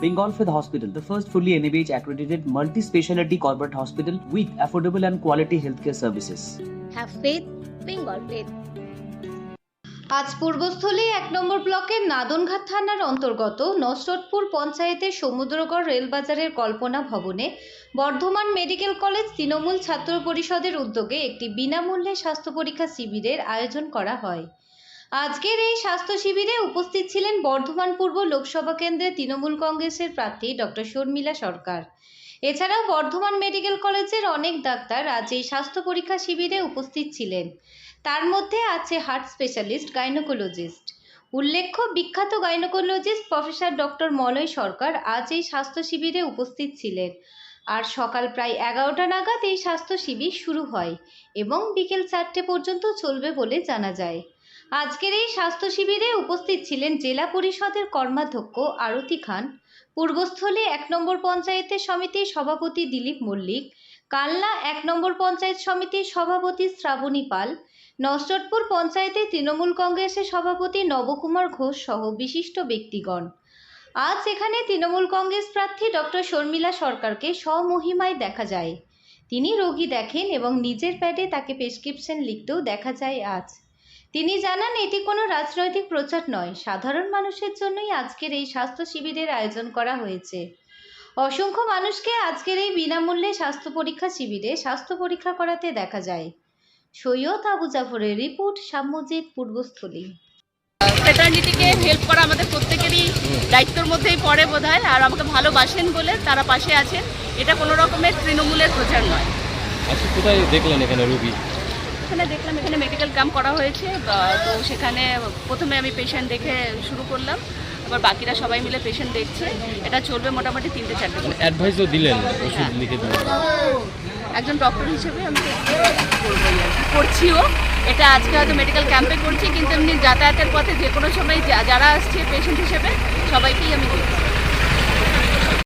Bengal Fifth Hospital, the first fully NABH accredited multi speciality corporate hospital with affordable and quality healthcare services. Have faith, Bengal faith. আজ পূর্বস্থলী এক নম্বর ব্লকের নাদনঘাট থানার অন্তর্গত নসরতপুর পঞ্চায়েতের সমুদ্রগড় রেলবাজারের কল্পনা ভবনে Bardhaman medical college Trinamool ছাত্র পরিষদের উদ্যোগে একটি বিনামূল্যে স্বাস্থ্য পরীক্ষা শিবিরের আয়োজন করা হয় আজকের এই স্বাস্থ্য শিবিরে উপস্থিত ছিলেন বর্ধমান পূর্ব লোকসভা কেন্দ্রের তৃণমূল কংগ্রেসের প্রার্থী ডক্টর শর্মিলা সরকার। এছাড়াও বর্ধমান মেডিকেল কলেজের অনেক ডাক্তার আজ এই স্বাস্থ্য পরীক্ষা শিবিরে উপস্থিত ছিলেন। তার মধ্যে আছে হার্ট স্পেশালিস্ট গাইনোকোলজিস্ট। উল্লেখ্য, বিখ্যাত gynaecologist professor doctor Malay Sarkar আজ এই স্বাস্থ্য শিবিরে উপস্থিত ছিলেন। আর সকাল প্রায় এগারোটা নাগাদ এই স্বাস্থ্য শিবির শুরু হয় এবং বিকেল চারটে পর্যন্ত চলবে বলে জানা যায়। আজকের এই স্বাস্থ্য শিবিরে উপস্থিত ছিলেন জেলা পরিষদের কর্মাধ্যক্ষ আরতি খান, পূর্বস্থলী এক নম্বর পঞ্চায়েতের সমিতির সভাপতি দিলীপ মল্লিক, কালনা এক নম্বর পঞ্চায়েত সমিতির সভাপতি শ্রাবণী পাল, নসরতপুর পঞ্চায়েতে তৃণমূল কংগ্রেসের সভাপতি নবকুমার ঘোষ সহ বিশিষ্ট ব্যক্তিগণ। আজ এখানে তৃণমূল কংগ্রেস প্রার্থী ডক্টর শর্মিলা সরকারকে স্বমহিমায় দেখা যায়। তিনি রোগী দেখেন এবং নিজের প্যাডে তাকে প্রেসক্রিপশন লিখতেও দেখা যায় আজ। তিনি জানান এটি কোনো রাজনৈতিক প্রচার নয়। সাধারণ মানুষের জন্যই আজকের এই স্বাস্থ্য শিবিরের আয়োজন করা হয়েছে। অসংখ্য মানুষকে আজকের এই বিনামূল্যে স্বাস্থ্য পরীক্ষা শিবিরে স্বাস্থ্য পরীক্ষা করাতে দেখা যায়। সৈয়দ আবু জাফরের রিপোর্ট সাম্যজিৎ পূর্বস্থলী। ফ্রেটার্নিটিকে হেল্প করা আমাদের প্রত্যেকেরই দায়িত্বের মধ্যেই পড়ে বোধ হয় আর আমাকে ভালোবাসেন বলে তারা পাশে আছেন। এটা কোনো রকমের তৃণমূলের প্রচার নয়। আচ্ছা কোথায় দেখলেন এখানে রুগী? এখানে দেখলাম এখানে মেডিকেল ক্যাম্প করা হয়েছে তো সেখানে প্রথমে আমি পেশেন্ট দেখে শুরু করলাম। আবার বাকিরা সবাই মিলে পেশেন্ট দেখছে। এটা চলবে মোটামুটি তিনটে চারটে। অ্যাডভাইসও দিলেন ওষুধ লিখে দিলেন। একজন ডক্টর হিসেবে আমি। করছিও। এটা আজকে হয়তো মেডিকেল ক্যাম্পে করছি কিন্তু এমনি যাতায়াতের পথে যে কোনো সময় যারা আসছে পেশেন্ট হিসেবে সবাইকেই আমি দেখছি